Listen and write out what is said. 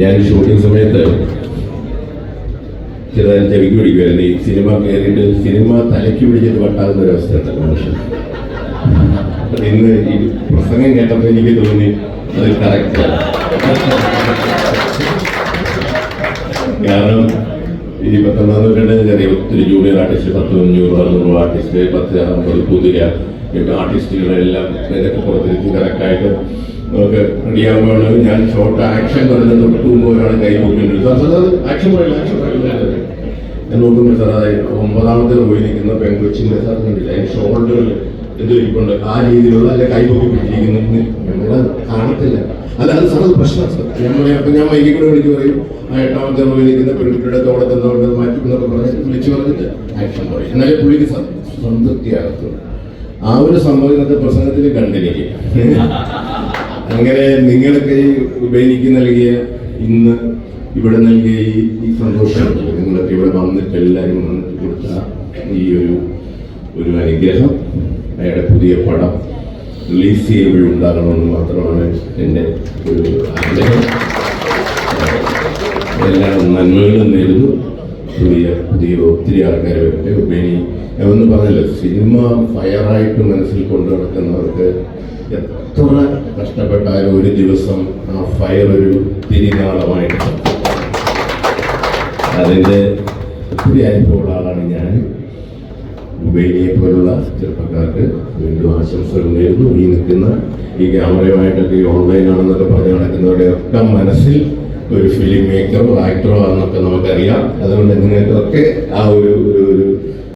ഞാൻ ഷൂട്ടിംഗ് സമയത്ത് ചെറുതായി ചെവിക്ക് പിടിക്കുമായിരുന്നു ഈ സിനിമ കയറിയിട്ട് സിനിമ തലയ്ക്ക് പിടിച്ചിട്ട് വട്ടാകുന്ന ഒരു അവസ്ഥയുണ്ട് മനുഷ്യൻ. ഇന്ന് ഈ പ്രസംഗം കേട്ടപ്പോൾ എനിക്ക് തോന്നി അത് കറക്റ്റ് കാരണം ഈ പത്തൊമ്പതാം നൂറ്റാണ്ടിൽ ചെറിയ ഒത്തിരി ജൂനിയർ ആർട്ടിസ്റ്റ് പത്ത് അഞ്ഞൂറ് അറുന്നൂറ് ആർട്ടിസ്റ്റ് പത്ത് അമ്പത് പുതിയ ആർട്ടിസ്റ്റുകളെല്ലാം ഇതൊക്കെ പുറത്തിരുത്തി കറക്റ്റായിട്ട് നമുക്ക് റെഡിയാകുമ്പോഴാണ് ഞാൻ ഷോർട്ട് ആക്ഷൻ പറഞ്ഞ തൊട്ട് മുമ്പ് ഒരാൾ കൈ സാർ ആക്ഷൻ പറയില്ല ആക്ഷൻ പറയില്ല ഞാൻ നോക്കുമ്പോൾ സാർ അതായത് ഒമ്പതാമത്തെ പോയി നിൽക്കുന്ന പെൺകൊച്ചിന്റെ സാർ കണ്ടില്ല? അതിന് ഷോൾഡറിൽ ഇരിപ്പുണ്ട്. ആ രീതിയിലുള്ള അല്ലെ കൈ പൊക്കി പിടിച്ചിരിക്കുന്നു ഞങ്ങളെ കാണത്തില്ല. അല്ല അത് സാർ അത് പ്രശ്നം. സാർ ഞാൻ പറയാം അപ്പൊ ഞാൻ വൈകി കൂടെ വിളിച്ച് പറയും. ആ എട്ടാമത്തെ പോയി നിൽക്കുന്ന പെൺകുട്ടിയുടെ തോളത്ത് എന്തുകൊണ്ട് മാറ്റി എന്നൊക്കെ പറഞ്ഞ് വിളിച്ചു പറഞ്ഞിട്ട് ആക്ഷൻ പറയും. എന്നാലേ പുള്ളിക്ക് സംതൃപ്തിയാകത്തുള്ളൂ. ആ ഒരു സംഭവം ഇന്നത്തെ പ്രസംഗത്തിൽ കണ്ടിരിക്കും. അങ്ങനെ നിങ്ങൾക്ക് ഈ ഉബൈനിക്ക് നൽകിയ ഇന്ന് ഇവിടെ നൽകിയ ഈ സന്തോഷം നിങ്ങളൊക്കെ ഇവിടെ വന്നിട്ട് എല്ലാവരും വന്നിട്ട് കൊടുത്ത ഈ ഒരു ഒരു അനുഗ്രഹം അയാളുടെ പുതിയ പടം റിലീസ് ചെയ്യുമ്പോൾ ഉണ്ടാകണമെന്ന് മാത്രമാണ് എന്റെ ഒരു ആഗ്രഹം. എല്ലാ നന്മകളും നേരുന്നു. പുതിയ പുതിയ ഒത്തിരി ഉബൈനി ഞാൻ ഒന്ന് പറഞ്ഞല്ലോ സിനിമ ഫയറായിട്ട് മനസ്സിൽ കൊണ്ടു നടക്കുന്നവർക്ക് എത്ര കഷ്ടപ്പെട്ടാലും ഒരു ദിവസം ആ ഫയർ ഒരു തിരിനാളമായിട്ട് അതിന്റെ ഒത്തിരി അനുഭവമുള്ള ആളാണ് ഞാൻ. ഉബൈനിയെ പോലുള്ള ചെറുപ്പക്കാർക്ക് വീണ്ടും ആശംസകൾ നേരുന്നു. ഈ നിൽക്കുന്ന ഈ ക്യാമറയുമായിട്ടൊക്കെ ഈ ഓൺലൈൻ ആണെന്നൊക്കെ പറഞ്ഞ് നടക്കുന്നവരുടെ ഒക്കെ മനസ്സിൽ ഒരു ഫിലിം മേക്കറോ ആക്ടറോ ആണെന്നൊക്കെ നമുക്കറിയാം. അതുകൊണ്ട് നിങ്ങൾക്കൊക്കെ ആ ഒരു